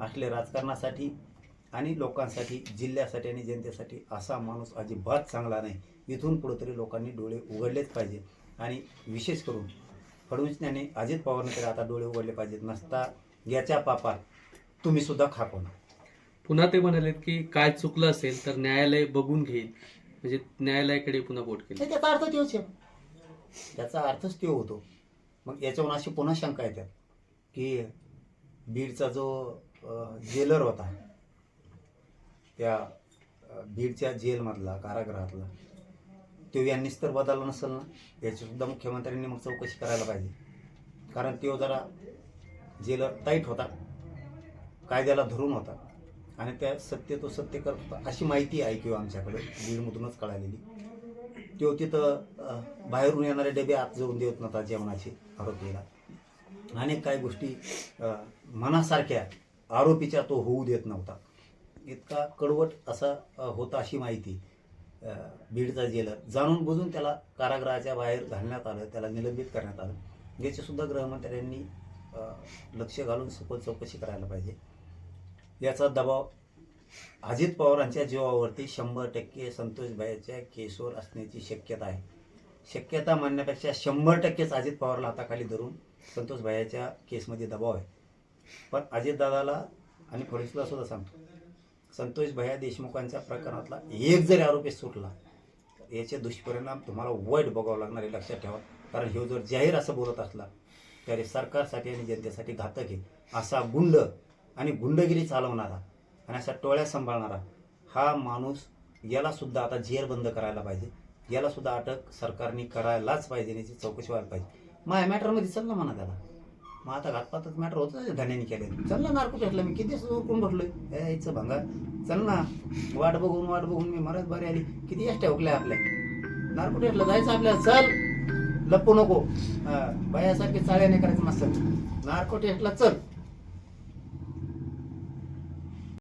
असले राजकारणासाठी आणि लोकांसाठी जिल्ह्यासाठी आणि जनतेसाठी असा माणूस अजिबात चांगला नाही. इथून पुढे तरी लोकांनी डोळे उघडलेच पाहिजे. आणि विशेष करून फडणवीस यांनी अजित पवारने तरी आता डोळे उघडले पाहिजेत. नसता याच्या पापात तुम्ही सुद्धा खापवणार पुन्हा ते म्हणालेत की काय चुकलं असेल तर न्यायालय बघून घेईल. म्हणजे न्यायालयाकडे पुन्हा बोट केलं. नाही, त्याचा अर्थ तोच आहे. त्याचा अर्थच तो होतो. मग याच्यावरून अशी पुन्हा शंका येतात की बीडचा जो जेलर होता त्या बीडच्या जेलमधला कारागृहातला तो यांनीच तर बदलला नसेल ना? याचीसुद्धा मुख्यमंत्र्यांनी मग चौकशी करायला पाहिजे. कारण तो जरा जेलर टाईट होता. कायद्याला धरून होता. आणि त्या सत्य तो सत्य करत होता. अशी माहिती आहे किंवा आमच्याकडे बीडमधूनच कळालेली. तो तिथं बाहेरून येणारे डबे आत जाऊन देत नव्हता जेवणाचे आरोपीला. अनेक काही गोष्टी मनासारख्या आरोपीच्या तो होऊ देत नव्हता. इतका कडवट असा होता अशी माहिती बीडचा जेलर. जाणून बुजून त्याला कारागृहाच्या बाहेर घालण्यात आलं त्याला निलंबित करण्यात आलं. याचेसुद्धा गृहमंत्र्यांनी लक्ष घालून सखोल चौकशी करायला पाहिजे. याचा दबाव अजित पवारांच्या जीवावरती शंभर टक्के संतोषबाईच्या केसवर असण्याची शक्यता आहे. शक्यता मानण्यापेक्षा शंभर टक्केच अजित पवारला हाताखाली धरून संतोष भायाच्या केसमध्ये दबाव आहे. पण अजितदादाला आणि फडणवीसला सुद्धा सांगतो. संतोष भैया देशमुखांच्या प्रकरणातला एक जरी आरोपी सुटला तर याचे दुष्परिणाम तुम्हाला वाईट बघावं लागणार आहे लक्षात ठेवा. कारण हे जर जाहीर असं बोलत असला तरी सरकारसाठी आणि जनतेसाठी घातक आहे. असा गुंड आणि गुंडगिरी चालवणारा आणि असा टोळ्या सांभाळणारा हा माणूस याला सुद्धा आता जेर बंद करायला पाहिजे. याला सुद्धा अटक सरकारने करायलाच पाहिजे याची चौकशी व्हायला पाहिजे. माझ्या मॅटरमध्ये चल ना म्हणा त्याला. मग आता घातपातच मॅटर होतं धन्याने केले चल ना नार्को भेटला मी किती दिवस उरकून बसलोय. यायचं भंगा चल ना वाट बघून वाट बघून मी मरत बरी आली. किती एस ठेवल्या आपल्या. नार्को भेटला जायचं आपल्याला. चल लपू नको. हा, बायासारखे चाळ्याने करायचं मस्त. नार्को टेस्टला चल.